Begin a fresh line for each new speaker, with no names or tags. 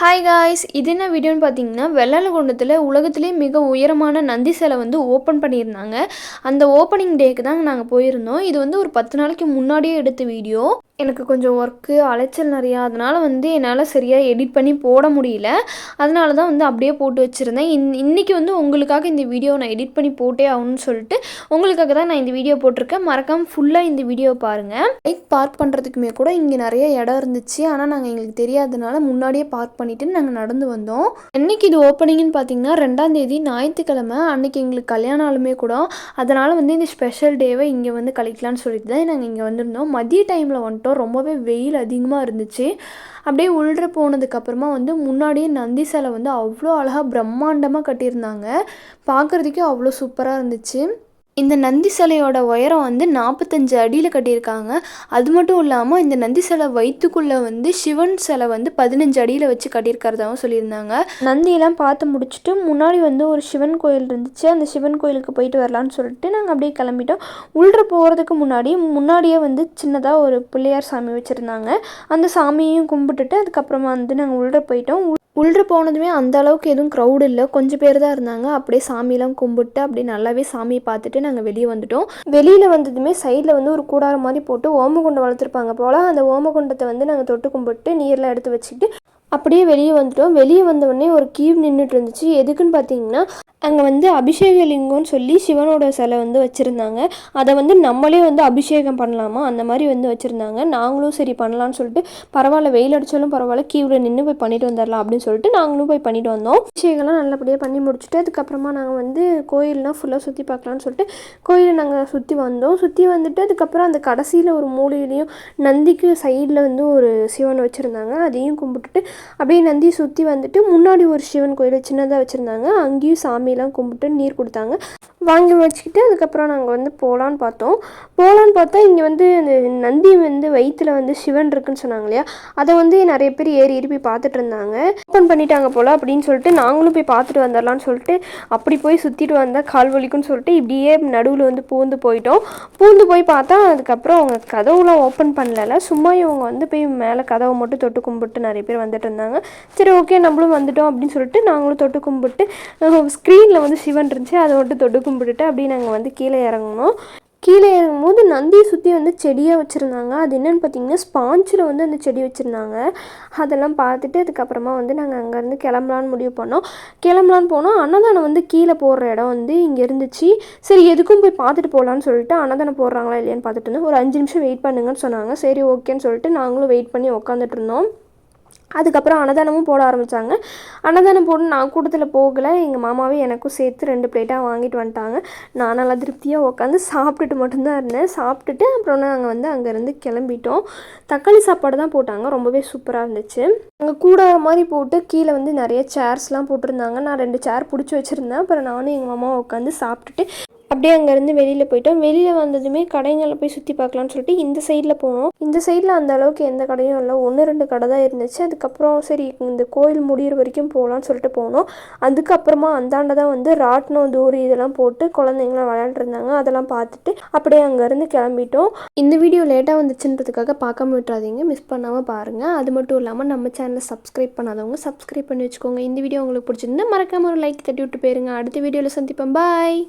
Hi guys இது என்ன வீடியோன்னு பார்த்தீங்கன்னா வெள்ளாளகுண்டத்தில் உலகத்திலே மிக உயரமான நந்தி சிலை வந்து ஓப்பன் பண்ணியிருந்தாங்க. அந்த ஓப்பனிங் டேக்கு தான் நாங்கள் போயிருந்தோம். இது வந்து ஒரு பத்து நாளைக்கு முன்னாடியே எடுத்த வீடியோ. எனக்கு கொஞ்சம் ஒர்க்கு அலைச்சல் நிறையா அதனால் வந்து என்னால் சரியாக எடிட் பண்ணி போட முடியல. அதனால தான் வந்து அப்படியே போட்டு வச்சுருந்தேன். இன் இன்றைக்கி வந்து உங்களுக்காக இந்த வீடியோ நான் எடிட் பண்ணி போட்டே ஆகணும்னு சொல்லிட்டு உங்களுக்காக தான் நான் இந்த வீடியோ போட்டிருக்கேன். மறக்காமல் ஃபுல்லாக இந்த வீடியோ பாருங்கள் பைக் பார்க் பண்ணுறதுக்குமே கூட இங்கே நிறைய இடம் இருந்துச்சு. ஆனால் நாங்கள் எங்களுக்கு தெரியாதனால முன்னாடியே பார்க் பண்ணிவிட்டு நாங்கள் நடந்து வந்தோம். என்றைக்கு இது ஓப்பனிங்னு பார்த்தீங்கன்னா ரெண்டாம் தேதி ஞாயிற்றுக்கிழமை. அன்னைக்கு எங்களுக்கு கல்யாண ஆளுமே கூட. அதனால் வந்து இந்த ஸ்பெஷல் டேவை இங்கே வந்து கழிக்கலான்னு சொல்லிட்டு தான் நாங்கள் இங்கே வந்திருந்தோம். மதிய டைமில் வந்துட்டோம். ரொம்பவே வெயில் அதிகமாக இருந்துச்சு. அப்படியே உள்ற போனதுக்கப்புறமா வந்து முன்னாடியே நந்தி சிலை வந்து அவ்வளோ அழகாக பிரம்மாண்டமாக கட்டியிருந்தாங்க. பார்க்குறதுக்கே அவ்வளோ சூப்பராக இருந்துச்சு. இந்த நந்தி சிலையோட உயரம் வந்து நாற்பத்தஞ்சு அடியில் கட்டியிருக்காங்க. அது மட்டும் இல்லாமல் இந்த நந்தி சிலை வயிற்றுக்குள்ளே வந்து சிவன் சிலை வந்து பதினஞ்சு அடியில் வச்சு கட்டியிருக்கிறதாகவும் சொல்லியிருந்தாங்க. நந்தியெல்லாம் பார்த்து முடிச்சுட்டு முன்னாடி வந்து ஒரு சிவன் கோயில் இருந்துச்சு. அந்த சிவன் கோயிலுக்கு போயிட்டு வரலான்னு சொல்லிட்டு நாங்கள் அப்படியே கிளம்பிட்டோம். உள்ள போகிறதுக்கு முன்னாடி முன்னாடியே வந்து சின்னதாக ஒரு பிள்ளையார் சாமி வச்சுருந்தாங்க. அந்த சாமியையும் கும்பிட்டுட்டு அதுக்கப்புறமா வந்து நாங்கள் உள்ள போயிட்டோம். உள்ள போனதுமே அந்த அளவுக்கு எதுவும் க்ரௌட் இல்லை. கொஞ்சம் பேர் தான் இருந்தாங்க. அப்படியே சாமியெல்லாம் கும்பிட்டு அப்படியே நல்லாவே சாமியை பார்த்துட்டு நாங்கள் வெளியே வந்துட்டோம். வெளியில் வந்ததுமே சைடில் வந்து ஒரு கூடாரம் மாதிரி போட்டு ஓமகுண்டம் வளர்த்துருப்பாங்க போல். அந்த ஓமகுண்டத்தை வந்து நாங்கள் தொட்டு கும்பிட்டு நீர்லாம் எடுத்து வச்சுக்கிட்டு அப்படியே வெளியே வந்துட்டோம். வெளியே வந்த உடனே ஒரு கீவ் நின்றுட்டு இருந்துச்சு. எதுக்குன்னு பார்த்தீங்கன்னா அங்கே வந்து அபிஷேக லிங்கம்னு சொல்லி சிவனோட சிலை வந்து வச்சுருந்தாங்க. அதை வந்து நம்மளே வந்து அபிஷேகம் பண்ணலாமா? அந்த மாதிரி வந்து வச்சுருந்தாங்க. நாங்களும் சரி பண்ணலான்னு சொல்லிட்டு பரவாயில்ல வெயில் அடித்தாலும் பரவாயில்ல கீவில் நின்று போய் பண்ணிட்டு வந்துடலாம் அப்படின்னு சொல்லிட்டு நாங்களும் போய் பண்ணிட்டு வந்தோம். அபிஷேகம்லாம் நல்லபடியாக பண்ணி முடிச்சுட்டு அதுக்கப்புறமா நாங்கள் வந்து கோயிலெலாம் ஃபுல்லாக சுற்றி பார்க்கலான்னு சொல்லிட்டு கோயிலை நாங்கள் சுற்றி வந்தோம். சுற்றி வந்துட்டு அதுக்கப்புறம் அந்த கடைசியில் ஒரு மூலையிலையும் நந்திக்கு சைடில் வந்து ஒரு சிவன் வச்சுருந்தாங்க. அதையும் கும்பிட்டுட்டு அப்படியே நந்தி சுற்றி வந்துட்டு முன்னாடி ஒரு சிவன் கோயில் சின்னதாக வச்சுருந்தாங்க. அங்கேயும் சாமி சாமியெல்லாம் கும்பிட்டு நீர் கொடுத்தாங்க. வாங்கி வச்சுக்கிட்டு அதுக்கப்புறம் நாங்கள் வந்து போகலான்னு பார்த்தோம். போகலான்னு பார்த்தா இங்கே வந்து அந்த நந்தி வந்து வயிற்றில் வந்து சிவன் இருக்குன்னு சொன்னாங்க இல்லையா? அதை வந்து நிறைய பேர் ஏறி ஏறி போய் பார்த்துட்டு இருந்தாங்க. ஓப்பன் பண்ணிட்டாங்க போல் அப்படின்னு சொல்லிட்டு நாங்களும் போய் பார்த்துட்டு வந்துடலான்னு சொல்லிட்டு அப்படி போய் சுற்றிட்டு வந்தால் கால் வலிக்குன்னு சொல்லிட்டு இப்படியே நடுவில் வந்து பூந்து போயிட்டோம். பூந்து போய் பார்த்தா அதுக்கப்புறம் அவங்க கதவுலாம் ஓப்பன் பண்ணல சும்மா இவங்க வந்து போய் மேலே கதவை மட்டும் தொட்டு கும்பிட்டு நிறைய பேர் வந்துட்டு இருந்தாங்க. சரி ஓகே நம்மளும் வந்துட்டோம் அப்படின்னு சொல்லிட்டு நாங்களும் தொட்டு கும்பிட்டு ஸ்க்ரீனில் வந்து சிவன் இருந்துச்சு. அதை மட்டும் தொட்டு கும்பிட்டுட்டு அப்படியே நாங்கள் வந்து கீழே இறங்கணும் கீழே இறங்கும்போது நந்தியை சுற்றி வந்து செடியாக வச்சுருந்தாங்க. அது என்னென்னு பார்த்தீங்கன்னா ஸ்பாஞ்சில் வந்து அந்த செடி வச்சுருந்தாங்க. அதெல்லாம் பார்த்துட்டு அதுக்கப்புறமா வந்து நாங்கள் அங்கேருந்து கிளம்பலான்னு முடிவு பண்ணோம். கிளம்பலான்னு போனோம். அன்னதானம் வந்து கீழே போடுற இடம் வந்து இங்கே இருந்துச்சு. சரி எதுக்கும் போய் பார்த்துட்டு போகலான்னு சொல்லிட்டு அன்னதானம் போடுறாங்களா இல்லையான்னு பார்த்துட்டு இருந்தோம். ஒரு அஞ்சு நிமிஷம் வெயிட் பண்ணுங்கன்னு சொன்னாங்க. சரி ஓகேன்னு சொல்லிட்டு நாங்களும் வெயிட் பண்ணி உக்காந்துட்டு இருந்தோம். அதுக்கப்புறம் அன்னதானமும் போட ஆரம்பித்தாங்க அன்னதானம் போட்டு நான் கூட்டத்தில் போகலை. எங்கள் மாமாவே எனக்கும் சேர்த்து ரெண்டு பிளேட்டாக வாங்கிட்டு வந்துட்டாங்க. நான் நல்லா திருப்தியாக உட்காந்து சாப்பிட்டுட்டு மட்டும்தான் இருந்தேன். சாப்பிட்டுட்டு அப்புறம் நாங்கள் வந்து அங்கேருந்து கிளம்பிட்டோம். தக்காளி சாப்பாடு தான் போட்டாங்க. ரொம்பவே சூப்பராக இருந்துச்சு. அங்கே கூட மாதிரி போட்டு கீழே வந்து நிறைய சேர்ஸ்லாம் போட்டிருந்தாங்க. நான் ரெண்டு சேர் பிடிச்சி வச்சுருந்தேன். அப்புறம் நானும் எங்கள் மாமாவும் உட்காந்து சாப்பிட்டுட்டு அப்படியே அங்கேருந்து வெளியில் போயிட்டோம். வெளியில் வந்ததுமே கடைங்களை போய் சுற்றி பார்க்கலான்னு சொல்லிட்டு இந்த சைடில் போனோம். இந்த சைடில் அந்த அளவுக்கு எந்த கடையும் இல்லை. ஒன்று ரெண்டு கடை தான் இருந்துச்சு. அதுக்கப்புறம் சரி இந்த கோயில் முடிகிற வரைக்கும் போகலான்னு சொல்லிட்டு போனோம். அதுக்கப்புறமா அந்தாண்ட தான் வந்து ராட்னம் தூரி இதெல்லாம் போட்டு குழந்தைங்களாம் விளையாண்டுருந்தாங்க அதெல்லாம் பார்த்துட்டு அப்படியே அங்கேருந்து கிளம்பிட்டோம். இந்த வீடியோ லேட்டாக வந்துச்சுன்றதுக்காக பார்க்காம விட்டுறாதீங்க. மிஸ் பண்ணாமல் பாருங்கள் அது மட்டும் இல்லாமல் நம்ம சேனலை சப்ஸ்கிரைப் பண்ணாதவங்க சப்ஸ்கிரைப் பண்ணி வச்சுக்கோங்க. இந்த வீடியோ உங்களுக்கு பிடிச்சிருந்தா மறக்காமல் ஒரு லைக் தட்டி விட்டு போயிருங்க. அடுத்த வீடியோவில் சந்திப்போம். பாய்